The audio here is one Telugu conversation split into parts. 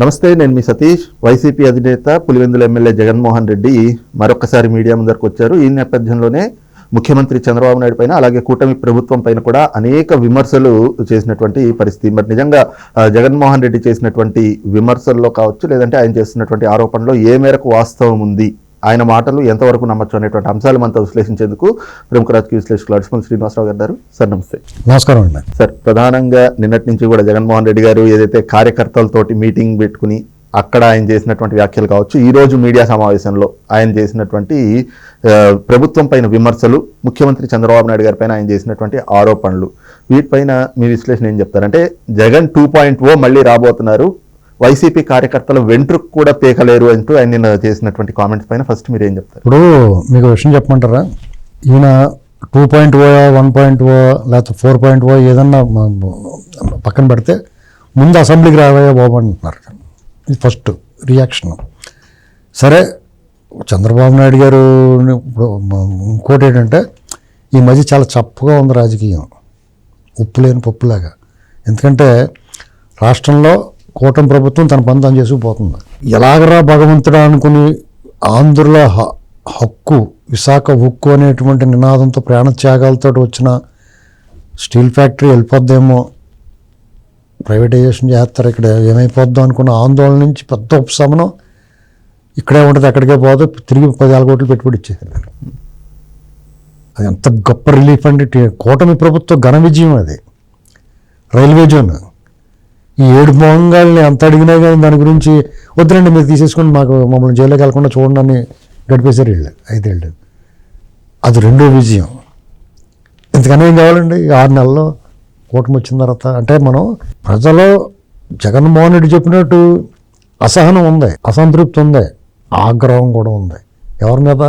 నమస్తే నేను మీ సతీష్. వైసీపీ అధినేత పులివెందుల ఎమ్మెల్యే జగన్మోహన్ రెడ్డి మరొకసారి మీడియా ముందరకు వచ్చారు. ఈ నేపథ్యంలోనే ముఖ్యమంత్రి చంద్రబాబు నాయుడు పైన అలాగే కూటమి ప్రభుత్వం పైన కూడా అనేక విమర్శలు చేసినటువంటి పరిస్థితి. మరి నిజంగా జగన్మోహన్ రెడ్డి చేసినటువంటి విమర్శల్లో కావచ్చు లేదంటే ఆయన చేస్తున్నటువంటి ఆరోపణలో ఏ మేరకు వాస్తవం ఉంది? ఆయన మాటలు ఎంతవరకు నమ్మచ్చు అనేటువంటి అంశాలు మనతో విశ్లేషించేందుకు ప్రముఖ రాజకీయ విశ్లేషకులు అడిసిమల్ శ్రీనివాసరావు గారు. సార్ నమస్తే. నమస్కారం అండి. సార్ ప్రధానంగా నిన్నటి నుంచి కూడా జగన్మోహన్ రెడ్డి గారు ఏదైతే కార్యకర్తలతోటి మీటింగ్ పెట్టుకుని అక్కడ ఆయన చేసినటువంటి వ్యాఖ్యలు కావచ్చు ఈ రోజు మీడియా సమావేశంలో ఆయన చేసినటువంటి ప్రభుత్వం పైన విమర్శలు ముఖ్యమంత్రి చంద్రబాబు నాయుడు గారి పైన ఆయన చేసినటువంటి ఆరోపణలు వీటిపైన మీ విశ్లేషణ ఏం చెప్తారంటే జగన్ టూ పాయింట్ ఓ మళ్ళీ రాబోతున్నారు వైసీపీ కార్యకర్తలు వెంట్రుకు కూడా పీకలేరు అంటూ ఆయన నిన్న చేసినటువంటి కామెంట్స్ పైన ఫస్ట్ మీరు ఏం చెప్తారు? ఇప్పుడు మీకు విషయం చెప్పమంటారా? ఈయన two point O one point O లేకపోతే ఫోర్ పాయింట్ ఓ ఏదన్నా పక్కన పెడితే ముందు అసెంబ్లీకి రావయ్యా బాబు అంటున్నారు. ఇది ఫస్ట్ రియాక్షన్ సరే చంద్రబాబు నాయుడు గారు ఇప్పుడు ఇంకోటి ఏంటంటే ఈ మధ్య చాలా చప్పగా ఉంది రాజకీయం. ఉప్పు లేని పప్పులాగా. ఎందుకంటే రాష్ట్రంలో కూటమి ప్రభుత్వం తన పని తాను చేసుకుపోతుంది. ఎలాగరా భగవంతుడా అనుకుని ఆంధ్రుల హ- హక్కు విశాఖ హుక్కు అనేటువంటి నినాదంతో ప్రాణత్యాగాలతో వచ్చిన స్టీల్ ఫ్యాక్టరీ వెళ్ళిపోద్దేమో ప్రైవేటైజేషన్ చేస్తారు ఇక్కడ ఏమైపోద్దాం అనుకున్న ఆందోళన నుంచి పెద్ద ఉపశమనం ఇక్కడే ఉంటుంది ఎక్కడికే పోదు తిరిగి పదివేల కోట్లు పెట్టుబడి ఇచ్చేసారు అది ఎంత గొప్ప రిలీఫ్ అండి. కూటమి ప్రభుత్వ ఘన విజయం అది. Railway zone. ఈ ఏడు మొహంగాల్ని ఎంత అడిగినా కానీ దాని గురించి వద్దురండి మీరు తీసేసుకొని మాకు మమ్మల్ని జైల్లోకి వెళ్ళకుండా చూడండి అని గడిపేశారు వీళ్ళు ఐదేళ్ళు అది రెండో విజయం. ఇంతకన్నా ఏం కావాలండి ఈ ఆరు నెలల్లో కూటమి వచ్చిన తర్వాత. అంటే మనం ప్రజలు జగన్మోహన్ రెడ్డి చెప్పినట్టు అసహనం ఉంది అసంతృప్తి ఉంది ఆగ్రహం కూడా ఉంది. ఎవరి మీద?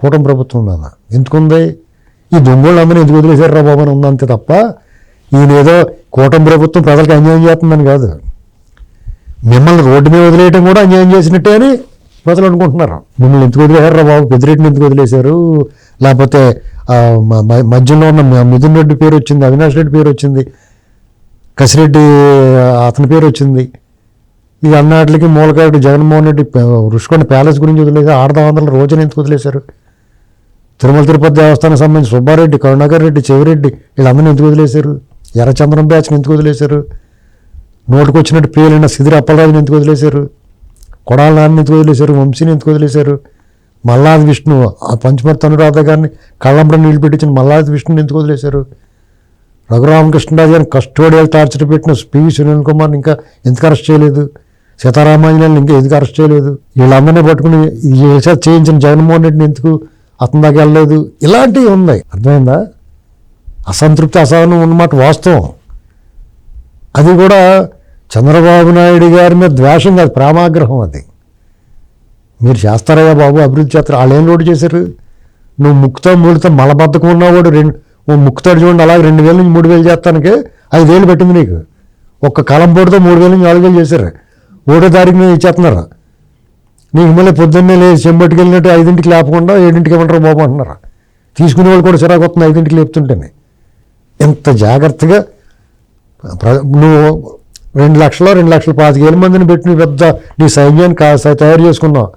కూటమి ప్రభుత్వం మీద. ఎందుకుంది? ఈ దొంగోళ్ళు ఎందుకు వదిలేశారు రా బాబు అని ఉందంతే తప్ప ఈయనేదో కూటమి ప్రభుత్వం ప్రజలకు అన్యాయం చేస్తుందని కాదు. మిమ్మల్ని రోడ్డు మీద వదిలేయటం కూడా అన్యాయం చేసినట్టే అని ప్రజలు అనుకుంటున్నారు. మిమ్మల్ని ఎందుకు వదిలేశారు రా బాబు? పెద్దిరెడ్డిని ఎందుకు వదిలేశారు? లేకపోతే మధ్యలో ఉన్న మ- మిథున్ రెడ్డి పేరు వచ్చింది అవినాష్ రెడ్డి పేరు వచ్చింది కసిరెడ్డి అతని పేరు వచ్చింది. ఇది అన్నాటికి మూలకాడు జగన్మోహన్ రెడ్డి రుషికొండ ప్యాలెస్ గురించి వదిలేసి ఆడదావందల రోజున ఎందుకు వదిలేశారు? తిరుమల తిరుపతి దేవస్థానం సంబంధించి సుబ్బారెడ్డి కరుణాకర్ రెడ్డి చెవిరెడ్డి వీళ్ళందరినీ ఎందుకు వదిలేశారు? ఎర్రచంద్రం బ్యాచ్ని ఎందుకు వదిలేశారు? నోటుకు వచ్చినట్టు పేలిన సిదిరి అప్పలరాజుని ఎందుకు వదిలేశారు? కొడాల నాన్న ఎందుకు వదిలేశారు? వంశీని ఎందుకు వదిలేశారు? మల్లాది విష్ణు ఆ పంచమర్తి అనురాధ గారిని కళ్ళంబడి నీళ్ళు పెట్టించిన మల్లాది విష్ణుని ఎందుకు వదిలేశారు? రఘురామకృష్ణరాజు గారిని కస్టోడియల్ టార్చర్ పెట్టిన పివి సునీల్ కుమార్ ఇంకా ఎందుకు అరెస్ట్ చేయలేదు? సీతారామాంజనేయులను ఇంకా ఎందుకు అరెస్ట్ చేయలేదు? వీళ్ళందరినీ పట్టుకుని చేయించిన జగన్మోహన్ రెడ్డిని ఎందుకు అతని దాకా వెళ్ళలేదు? ఇలాంటివి ఉన్నాయి. అర్థమైందా? అసంతృప్తి అసహనం ఉన్నమాట వాస్తవం. అది కూడా చంద్రబాబు నాయుడు గారి మీద ద్వేషం కాదు ప్రేమాగ్రహం అది. మీరు చేస్తారయ్యా బాబు అభివృద్ధి చేస్తారు. వాళ్ళు ఏం లోటు చేశారు? నువ్వు ముక్కుతో మూడుతో మలబద్ధకం ఉన్నవాడు రెండు ఓ ముక్కుతాడు చూడండి అలాగే రెండు వేల నుంచి మూడు వేలు చేస్తానికి ఐదు వేలు పెట్టింది నీకు. ఒక్క కలం పొడితో మూడు వేల నుంచి నాలుగు వేలు చేశారు. ఒకటో తారీఖు మీద ఇచ్చేస్తున్నారు. నీకు మళ్ళీ పొద్దున్నే లేదు చెంబట్టుకెళ్ళినట్టు ఐదింటికి లేపకుండా ఏడింటికి ఇవ్వమంటారు బాబు అంటున్నారు. తీసుకునే వాళ్ళు కూడా చిరాకు వస్తుంది ఐదింటికి లేపుతుంటేనే. ఎంత జాగ్రత్తగా ప్ర- నువ్వు రెండు లక్షలు రెండు లక్షల పాతిక వేల మందిని పెట్టి నువ్వు పెద్ద నీ సైన్యాన్ని కా తయారు చేసుకున్నావు.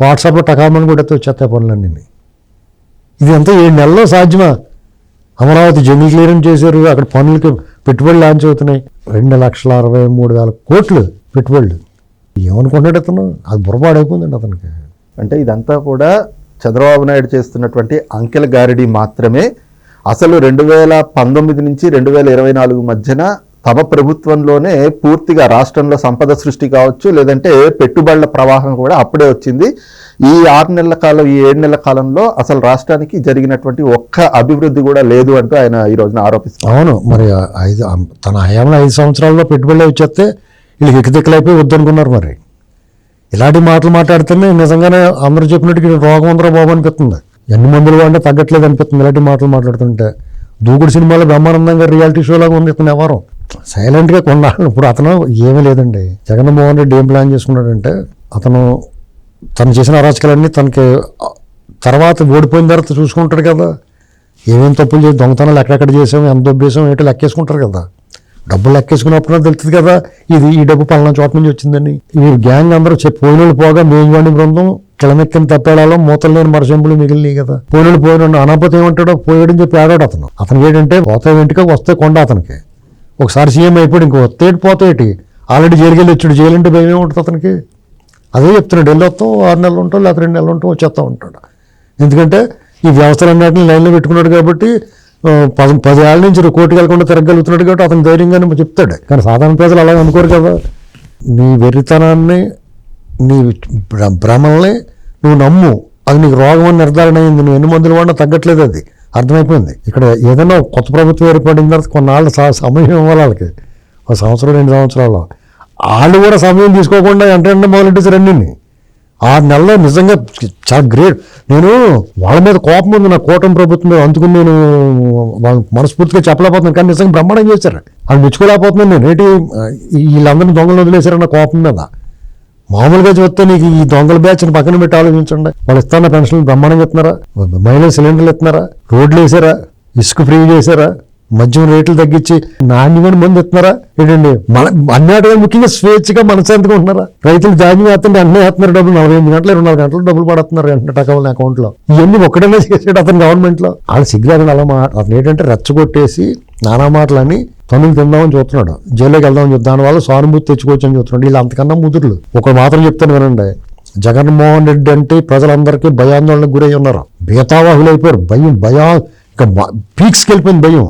వాట్సాప్లో టకామని కూడా వచ్చేస్తాయి పనులన్నీ ఇది అంతా ఏడు నెలల్లో సాధ్యమా? అమరావతి జంగిల్ క్లియరెన్స్ చేశారు అక్కడ పనులకి పెట్టుబడులు లాంచ్ అవుతున్నాయి. రెండు లక్షల అరవై మూడు వేల కోట్లు పెట్టుబడులు. ఏమనుకుంటాడు అతను? అది బుర్రపాడైపోయిందండి అతనికి. అంటే ఇదంతా కూడా చంద్రబాబు నాయుడు చేస్తున్నటువంటి అంకెల గారిడి మాత్రమే అసలు రెండు వేల పంతొమ్మిది నుంచి రెండు వేల ఇరవై నాలుగు మధ్యన తమ ప్రభుత్వంలోనే పూర్తిగా రాష్ట్రంలో సంపద సృష్టి కావచ్చు లేదంటే పెట్టుబడుల ప్రవాహం కూడా అప్పుడే వచ్చింది. ఈ ఆరు నెలల కాలం ఈ ఏడు నెలల కాలంలో అసలు రాష్ట్రానికి జరిగినటువంటి ఒక్క అభివృద్ధి కూడా లేదు అంటూ ఆయన ఈ రోజున ఆరోపిస్తారు అవును మరి ఐదు తన హయాంలో ఐదు సంవత్సరాల్లో పెట్టుబడులు వచ్చేస్తే వీళ్ళు ఎక్కిదిక్కలైపోయి వద్దనుకున్నారు మరి. ఇలాంటి మాటలు మాట్లాడితేనే నిజంగానే అందరూ చెప్పినట్టు రోగం అందరూ బాబు అనిపిస్తుంది. ఎన్ని మందులు వాడినా తగ్గట్లేదు అనిపిస్తుంది ఇలాంటి మాటలు మాట్లాడుతుంటే. దూకుడు సినిమాలో బ్రహ్మానందంగా రియాలిటీ షో లాగా ఉంది ఇతను ఎవరు? సైలెంట్గా కొన్నాడు ఇప్పుడు అతను ఏమీ లేదండి. జగన్మోహన్ రెడ్డి ఏం ప్లాన్ చేసుకున్నాడంటే అతను తను చేసిన అరాచకాలన్నీ తనకి తర్వాత ఓడిపోయిన తర్వాత చూసుకుంటాడు కదా. ఏమేం తప్పులు చేసి దొంగతనాలు ఎక్కడెక్కడ చేసాం ఎంత దొబ్బేసాం ఏంటో లెక్కేసుకుంటారు కదా. డబ్బులు లెక్కేసుకున్నప్పుడు తెలుస్తుంది కదా ఇది ఈ డబ్బు పలానా చోట నుంచి వచ్చిందని. ఈ గ్యాంగ్ అందరూ చెప్పి పోయినోళ్ళు పోగా మేజవాణి బృందం కిళమెక్కిన తప్పేళాలో మూతలు లేని మరచెంపులు మిగిలినాయి కదా. పోయినడు పోయిన అనపతి ఏమంటాడో పోయాడని చెప్పి ఆడాడు అతను. అతను ఏంటంటే పోతే వెంటక వస్తే కొండ అతనికి. ఒకసారి సీఎం అయిపోయి ఇంకో వస్తేటి పోతేటి ఆల్రెడీ జైలుకి వెళ్ళి వచ్చాడు జైలు అంటే భయం ఉంటుంది అతనికి. అదే చెప్తున్నాడు వెళ్ళి వస్తాం ఆరు నెలలు ఉంటాం లేకపోతే రెండు నెలలు ఉంటాం వచ్చేస్తా ఉంటాడు. ఎందుకంటే ఈ వ్యవస్థలన్నింటినీ లైన్లో పెట్టుకున్నాడు కాబట్టి పది పది ఏళ్ళ నుంచి కోటికి వెళ్ళకుండా తిరగలుగుతున్నాడు కాబట్టి అతను ధైర్యంగానే చెప్తాడు. కానీ సాధారణ ప్రజలు అలాగే అనుకోరు కదా. నీ వెర్రితనాన్ని నీ భ్రమల్ని నువ్వు నమ్ము. అది నీకు రోగం అని నిర్ధారణ అయింది. నువ్వు ఎన్ని మందులు వాడినా తగ్గట్లేదు అది. అర్థమైపోయింది. ఇక్కడ ఏదైనా కొత్త ప్రభుత్వం ఏర్పడిన తర్వాత కొన్నాళ్ళు సమయం ఇవ్వాలి వాళ్ళకి. ఒక సంవత్సరం రెండు సంవత్సరాలు. వాళ్ళు కూడా సమయం తీసుకోకుండా వెంటనే మొదలెట్టేసారు అన్నీ ఆరు నెలల్లో నిజంగా చాలా గ్రేట్. నేను వాళ్ళ మీద కోపం ఉంది. నా కూటమి ప్రభుత్వం మీద అందుకుని నేను వాళ్ళ మనస్ఫూర్తిగా చెప్పలేకపోతున్నాను. కానీ నిజంగా బ్రహ్మాండం చేశారు. వాళ్ళు మెచ్చుకోలేకపోతున్నాను నేను. ఏంటి వీళ్ళందరినీ దొంగలు వదిలేశారన్న కోపం మీద. మామూలుగా చూస్తే నీకు ఈ దొంగల బ్యాచ్ని పక్కన పెట్టి ఆలోచించండి. వాళ్ళు ఇస్తున్న పెన్షన్లు బ్రహ్మాండంగా ఇస్తున్నారా? మహిళా సిలిండర్లు ఇస్తున్నారా? రోడ్లు వేసారా? ఇసుక ఫ్రీ చేశారా మద్యం రేట్లు తగ్గించి నాణ్యమైన మంది ఇస్తున్నారా? ఏంటండి? మన అన్నిటిగా ముఖ్యంగా స్వేచ్ఛగా మనశాంతిగా ఉంటున్నారా? రైతులు జాయిన్ చేస్తుంటే అన్నీ వేస్తున్నారు డబ్బులు. నలభై ఎనిమిది గంటలు ఇరవై నాలుగు గంటలు డబ్బులు పడుతున్నారు వెంటనే టకాల అకౌంట్లో ఇవన్నీ ఒక్కడనే చేసాడు అతను గవర్నమెంట్లో. వాళ్ళు సిగ్గురాని అలా మాట అతను ఏంటంటే రెచ్చగొట్టేసి నానా మాటలని తనులు తిందామని చూస్తున్నాడు. జైల్లోకి వెళ్దామని చూద్దాం. దానివల్ల సానుభూతి తెచ్చుకోవచ్చు అని చూస్తున్నాడు. వీళ్ళు అంతకన్నా ముదురులు. ఒక మాత్రం చెప్తాను వినండి. జగన్మోహన్ రెడ్డి అంటే ప్రజలందరికీ భయాందోళనకు గురై ఉన్నారు. భీతావాహులైపోయారు అయిపోయారు. భయం భయా ఇక పీక్స్కి వెళ్ళిపోయింది భయం.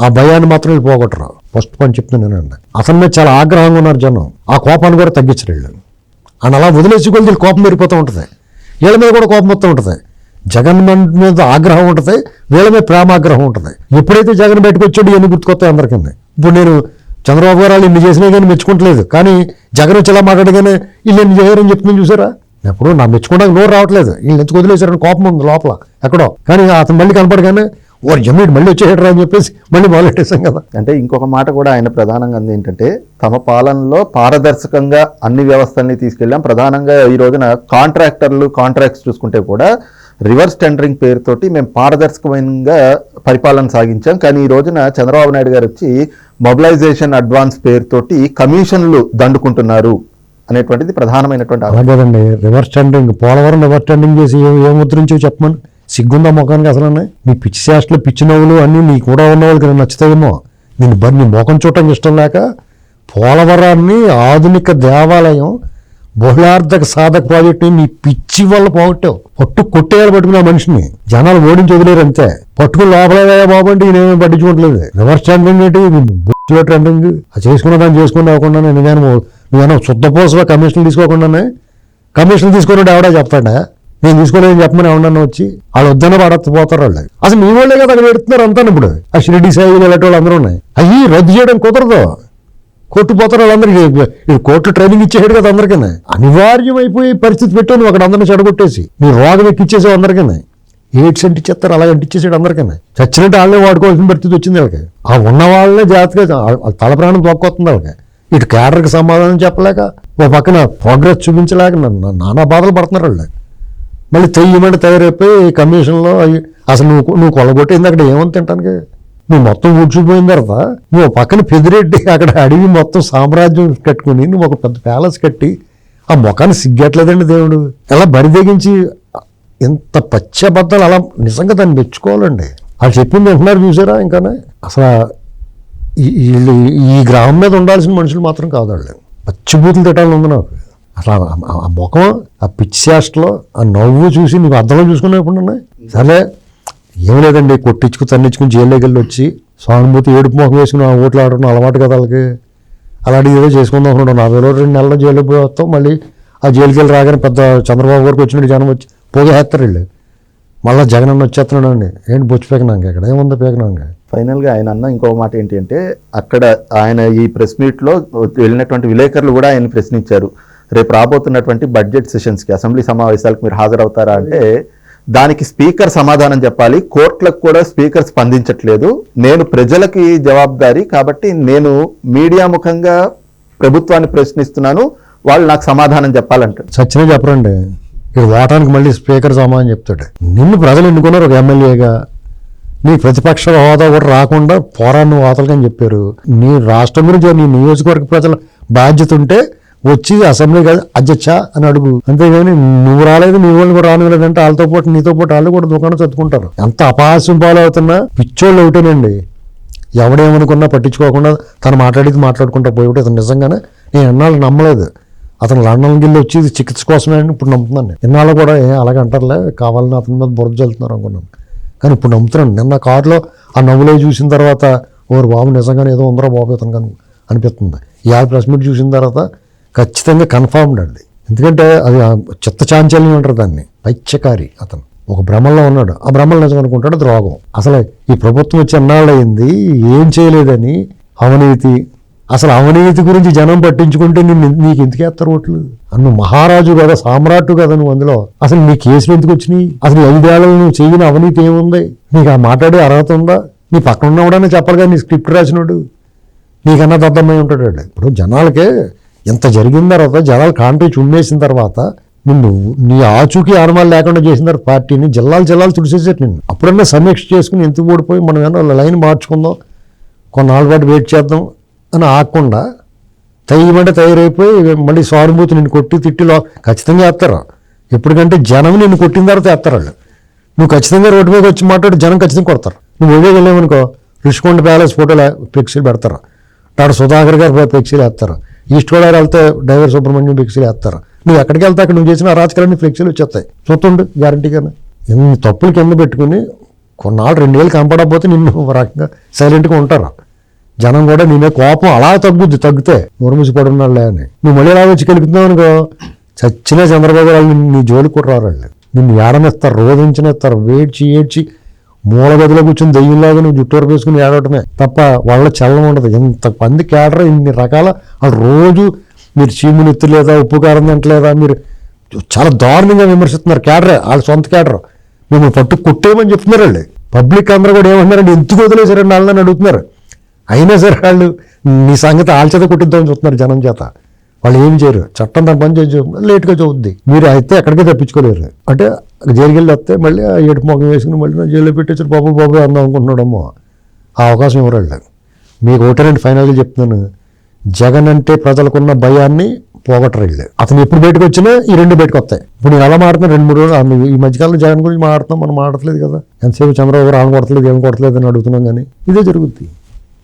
ఆ భయాన్ని మాత్రం వీళ్ళు పోగొట్టరు. ఫస్ట్ పని చెప్తున్నాను వినండి. అతని మీద చాలా ఆగ్రహంగా ఉన్నారు జనం. ఆ కోపాన్ని కూడా తగ్గించరు వీళ్ళు. అని అలా వదిలేసి కొద్ది కోపం పెరిగిపోతూ ఉంటుంది. వీళ్ళ మీద కూడా కోపం వస్తూ ఉంటుంది. జగన్ మీద ఆగ్రహం ఉంటుంది వీళ్ళ మీద ప్రేమాగ్రహం ఉంటుంది. ఎప్పుడైతే జగన్ బయటకు వచ్చాడు ఇవన్నీ గుర్తుకొస్తాయి అందరికీ ఇప్పుడు నేను చంద్రబాబు గారు వాళ్ళు ఇన్ని చేసినా కానీ మెచ్చుకుంటలేదు. కానీ జగన్ వచ్చి ఇలా మాట్లాడగానే వీళ్ళు ఎన్ని చేయరని చెప్తున్నాను చూసారా? ఎప్పుడు నా మెచ్చుకోవడానికి నోరు రావట్లేదు. వీళ్ళు ఎందుకు వదిలేశారని కోపం ఉంది లోపల ఎక్కడో. కానీ అతను మళ్ళీ కనపడగానే ఓ జమ్మీడు మళ్ళీ వచ్చేయడరా అని చెప్పేసి మళ్ళీ మొదలెట్టేసాం కదా. అంటే ఇంకొక మాట కూడా ఆయన ప్రధానంగా అంది ఏంటంటే తమ పాలనలో పారదర్శకంగా అన్ని వ్యవస్థల్ని తీసుకెళ్ళాం. ప్రధానంగా ఈ రోజున కాంట్రాక్టర్లు కాంట్రాక్ట్స్ చూసుకుంటే కూడా రివర్స్ టెండరింగ్ పేరుతోటి మేము పారదర్శకమైనగా పరిపాలన సాగించాం. కానీ ఈ రోజున చంద్రబాబు నాయుడు గారు వచ్చి మొబిలైజేషన్ అడ్వాన్స్ పేరుతోటి కమిషన్లు దండుకుంటున్నారు అనేటువంటిది ప్రధానమైనటువంటి అలాగేదండి reverse tendering Polavaram reverse tendering చేసి ఏ ముద్రించో చెప్పమని? సిగ్గుందా ముఖానికి అసలు నీ పిచ్చి శాస్త్రలు పిచ్చి నవ్వులు అన్నీ నీ కూడా ఉన్న వాళ్ళకి నచ్చుతాయేమో. నేను బరి నీ ముఖం చూడటానికి ఇష్టం లేక పోలవరాన్ని ఆధునిక దేవాలయం బహుళార్థక సాధక ప్రాజెక్టు నీ పిచ్చి వల్ల పోగొట్టావు. పట్టు కొట్టేయాలి పట్టుకున్న మనిషిని. జనాలు ఓడించి వదిలేరు అంతే పట్టుకుని లోపలే బాబు అంటే నేనేం పట్టించుకోవట్లేదు. రివర్స్ ట్రెండింగ్ ఏంటి? ట్రెండింగ్. అది చేసుకున్న దాన్ని చేసుకుని అవ్వకుండా నేను నేను నువ్వేనా శుద్ధపోసగా కమిషన్ తీసుకోకుండానే కమిషన్ తీసుకున్నట్టు ఎవడా చెప్తాడా నేను తీసుకోలేదని చెప్పమని ఎవడన్నా వచ్చి వాళ్ళు వద్దన పడకపోతారు వాళ్ళు. అసలు మీ వాళ్ళే కదా అక్కడ పెడుతున్నారు అంతా ఇప్పుడు. ఆ షిరిడి సాయి ఇలాంటి వాళ్ళు అందరూ ఉన్నాయి. అవి రద్దు చేయడం కుదరదు. కొట్టుపోతారు వాళ్ళందరికీ ఈ కోర్టు ట్రైనింగ్ ఇచ్చేసాడు కదా అందరికీ అనివార్యం అయిపోయి పరిస్థితి పెట్టాను అక్కడ అందరిని చెడగొట్టేసి. నీ రోగం ఎక్కిచ్చేసావు అందరికీ ఎయిడ్స్ అంటే ఇచ్చేస్తారు అలాగే అంటిచ్చేసాడు అందరికీ చచ్చినట్టు వాళ్ళే వాడుకోవాల్సిన పరిస్థితి వచ్చింది వాళ్ళకి. ఆ ఉన్న వాళ్ళనే జాగ్రత్తగా వాళ్ళ తల ప్రాణం తొక్కొస్తుంది వాళ్ళకి. ఇటు క్యాడర్కి సమాధానం చెప్పలేక ఓ పక్కన ప్రోగ్రెస్ చూపించలేక నా- నానా బాధలు పడుతున్నారు వాళ్ళు. మళ్ళీ తెయ్యమంటే తయారైపోయి కమిషన్లో అసలు నువ్వు నువ్వు కొలగొట్టింది అక్కడ ఏమని తింటానికి? నువ్వు మొత్తం ఊడ్చిపోయిన తర్వాత నువ్వు పక్కన పెదిరెడ్డి అక్కడ అడవి మొత్తం సామ్రాజ్యం కట్టుకుని నువ్వు ఒక పెద్ద ప్యాలెస్ కట్టి ఆ ముఖాన్ని సిగ్గట్లేదండి దేవుడు. ఎలా బరిదెగించి ఇంత పచ్చబద్దలు అలా నిజంగా దాన్ని మెచ్చుకోవాలండి. వాళ్ళు చెప్పింది వింటున్నారు చూసారా ఇంకానే? అసలు ఈ- వీళ్ళు ఈ గ్రామం మీద ఉండాల్సిన మనుషులు మాత్రం కాదు వాళ్ళు. పచ్చిబూతులు తిట్టాలని ఉంది నాకు. అసలు ఆ- ఆ ముఖం ఆ పిచ్చి చేష్టలో ఆ నవ్వు చూసి నీకు అర్థంలో చూసుకునేప్పుడు సరే ఏం లేదండి కొట్టించుకు తన్నించుకుని జైల్లోకి వెళ్ళి వచ్చి సానుభూతి ఏడుపు మొహం వేసుకుని ఆ ఓట్లు ఆడడం అలవాటు కదా వాళ్ళకి. అలాంటిది ఏదో చేసుకుందాం అనుకుంటాం నలభై రోజులు రెండు నెలలు జైలుకి పోయి వస్తాం. మళ్ళీ ఆ జైలుకి వెళ్ళి రాగానే పెద్ద చంద్రబాబు గారికి వచ్చినట్టు జనం వచ్చి పోగేస్తారు వీళ్ళు. మళ్ళీ జగన్ అన్న వచ్చేస్తున్నాడు అండి. ఏంటి బొచ్చు పేకనాక ఇక్కడ? ఏముంది పేకనాక ఫైనల్గా ఆయన అన్న ఇంకో మాట ఏంటి అంటే అక్కడ ఆయన ఈ ప్రెస్ మీట్లో వెళ్ళినటువంటి విలేకరులు కూడా ఆయన ప్రశ్నించారు. రేపు రాబోతున్నటువంటి బడ్జెట్ సెషన్స్కి అసెంబ్లీ సమావేశాలకు మీరు హాజరవుతారా అంటే దానికి స్పీకర్ సమాధానం చెప్పాలి. కోర్టులకు కూడా స్పీకర్ స్పందించట్లేదు. నేను ప్రజలకి జవాబుదారి కాబట్టి నేను మీడియా ముఖంగా ప్రభుత్వాన్ని ప్రశ్నిస్తున్నాను. వాళ్ళు నాకు సమాధానం చెప్పాలంటారు. సచ్చినా చెప్పరండి. ఇక్కడ ఓటానికి మళ్ళీ స్పీకర్ సమాధానం చెప్తాడు. నిన్ను ప్రజలు ఎన్నుకున్నారు ఒక ఎమ్మెల్యేగా. నీ ప్రతిపక్ష హోదా కూడా రాకుండా పోరాడిన హోదాలని చెప్పారు. నీ రాష్ట్రం గురించి నీ నియోజకవర్గ ప్రజల బాధ్యత ఉంటే వచ్చి అసెంబ్లీ అధ్యక్ష అని అడుగు. అంతేగాని నువ్వు రాలేదు నీ వాళ్ళు కూడా లేదంటే వాళ్ళతో పాటు నీతో పాటు వాళ్ళు కూడా దుకాణం చదువుకుంటారు ఎంత అపహాస్యం పాలవుతున్నా పిచ్చోళ్ళు ఒకటేనండి. ఎవడేమనుకున్నా పట్టించుకోకుండా తను మాట్లాడేది మాట్లాడుకుంటా పోయి అతను నిజంగానే నేను ఎన్నాళ్ళు నమ్మలేదు. అతను లండన్ గిల్లి వచ్చి చికిత్స కోసమే అని ఇప్పుడు నమ్ముతున్నాను నేను. ఎన్నాళ్ళు కూడా ఏం అలాగే అంటారులే కావాలని అతని మీద బురద చల్లుతున్నారు అనుకున్నాను. కానీ ఇప్పుడు నమ్ముతున్నాను. నిన్న కారులో ఆ నవ్వులో చూసిన తర్వాత ఓరు బాబు నిజంగానే ఏదో ఉందరో బాబు ఇతను కానీ అనిపిస్తుంది. ఇవాళ ప్రెస్ మీట్ చూసిన తర్వాత ఖచ్చితంగా కన్ఫర్మ్డ్ అండి. ఎందుకంటే అది చిత్త చాంచల్యం అంటారు దాన్ని. పైత్యకారి అతను. ఒక భ్రమంలో ఉన్నాడు. ఆ భ్రమలు నిజం అనుకుంటాడు అది అసలు ఈ ప్రభుత్వం వచ్చి ఎన్నాళ్ళు అయింది ఏం చేయలేదని అవినీతి. అసలు అవినీతి గురించి జనం పట్టించుకుంటే నిన్ను నీకు ఎందుకు వేస్తారు ఓట్లు? అన్ను మహారాజు కదా సామ్రాట్టు కదా నువ్వు అందులో. అసలు నీ కేసులు ఎందుకు వచ్చినాయి? అసలు ఈ ఐదేళ్ళలో నువ్వు చేయని అవినీతి ఏముంది? నీకు ఆ మాట్లాడే అర్హత ఉందా? నీ పక్కన ఉన్నవాడని చెప్పాలి కానీ నీ స్క్రిప్ట్ రాసినోడు. నీకన్నా దద్దమై ఉంటాడు ఇప్పుడు జనాలకే ఇంత జరిగిన తర్వాత జనాలు కాంట్రీ చుమ్మేసిన తర్వాత నిన్ను నీ ఆచూకీ అనుమానం లేకుండా చేసిన తర్వాత పార్టీని జిల్లాలు జిల్లాలు తుడిసేసారు నిన్ను. అప్పుడన్నా సమీక్ష చేసుకుని ఎందుకు ఓడిపోయి మనం ఏమన్నా లైన్ మార్చుకుందాం కొన్నాళ్ళ పాటు వెయిట్ చేద్దాం అని ఆకుండా తయ్యమంటే తయారైపోయి మళ్ళీ సానుభూతి నిన్ను కొట్టి తిట్టిలో ఖచ్చితంగా వేస్తారు? ఎప్పటికంటే జనం నిన్ను కొట్టిన తర్వాత వేస్తారు వాళ్ళు. నువ్వు ఖచ్చితంగా రోడ్డు మీద వచ్చి మాట్లాడి జనం ఖచ్చితంగా కొడతారు. నువ్వు ఏదో వెళ్ళామనుకో రుషికొండ ప్యాలెస్ ఫోటోలు ఫ్లెక్సీలు పెడతారు. డాక్టర్ సుధాకర్ గారు ఫ్లెక్సీలు వేస్తారు. ఈస్ట్ గోదావరి వెళ్తే డైవర్ సుబ్రహ్మణ్యం ఫ్లెక్సీలు వేస్తారు నువ్వు ఎక్కడికి వెళ్తే అక్కడ నువ్వు చేసిన అరాచకాలన్నీ ఫ్లెక్సీలు వచ్చేస్తాయి. చూస్తుండు గ్యారంటీగానే ఎన్ని తప్పులు కింద పెట్టుకుని కొన్నాళ్ళు రెండు వేలు కనపడకపోతే నిన్ను ఒక రకంగా సైలెంట్గా ఉంటారు. జనం కూడా నేనే కోపం అలా తగ్గుద్ది తగ్గితే నోరుమూసి పడున్నాళ్ళే అని. నువ్వు మళ్ళీ ఇలా వచ్చి కలుపుతున్నావు అనుకో చచ్చిన చంద్రబాబు వాళ్ళు నీ జోలికి కూడా వాళ్ళు. నిన్ను ఏడనిస్తారు రోధించనిస్తారు వేడ్చి ఏడ్చి మూల గదిలో కూర్చొని దెయ్యంలాగా నువ్వు జుట్టూరు వేసుకుని ఏడవటమే తప్ప వాళ్ళ చల్లం ఉండదు. ఇంత మంది కేడర్ ఇన్ని రకాల రోజు మీరు చీములు ఎత్తులేదా ఉప్పు కారం తింటలేదా? మీరు చాలా దారుణంగా విమర్శిస్తున్నారు కేడరే వాళ్ళ సొంత కేడర్ మేము పట్టు కొట్టేయమని చెప్తున్నారు వాళ్ళు. పబ్లిక్ అందరూ కూడా ఏమంటున్నారంటే ఎందుకు వదిలేశారండి వాళ్ళని అడుగుతున్నారు. అయినా సరే వాళ్ళు నీ సంగతి వాళ్ళ చేత కొట్టిద్దామని చూస్తున్నారు జనం చేత. వాళ్ళు ఏం చేయరు. చట్టం తన పని చేసి లేట్గా చదువుద్ది. మీరు అయితే ఎక్కడికే తప్పించుకోలేరు. అంటే జైలుకెళ్ళి వస్తే మళ్ళీ ఆ ఏడుపు మొగం వేసుకుని మళ్ళీ నా జైల్లో పెట్టేసి బాబు బాబు అందాం అనుకుంటున్నాడమ్మో ఆ అవకాశం ఎవరు వాళ్ళు మీకు ఒకటేనండి ఫైనల్గా చెప్తున్నాను. జగన్ అంటే ప్రజలకున్న భయాన్ని పోగొట్టరు వీళ్ళు అతను ఎప్పుడు బయటకు వచ్చినా ఈ రెండు బయటకు వస్తాయి. ఇప్పుడు నేను ఎలా మాడుతున్నా రెండు మూడు రోజులు. ఈ మధ్యకాలంలో జగన్ గురించి మాట్లాడుతున్నాం మనం మాట్లాడలేదు కదా. ఎంతసేపు చంద్రబాబు రాను కొడతలేదు ఏం కొడతలేదు అని అడుగుతున్నాం కానీ ఇదే జరుగుద్ది.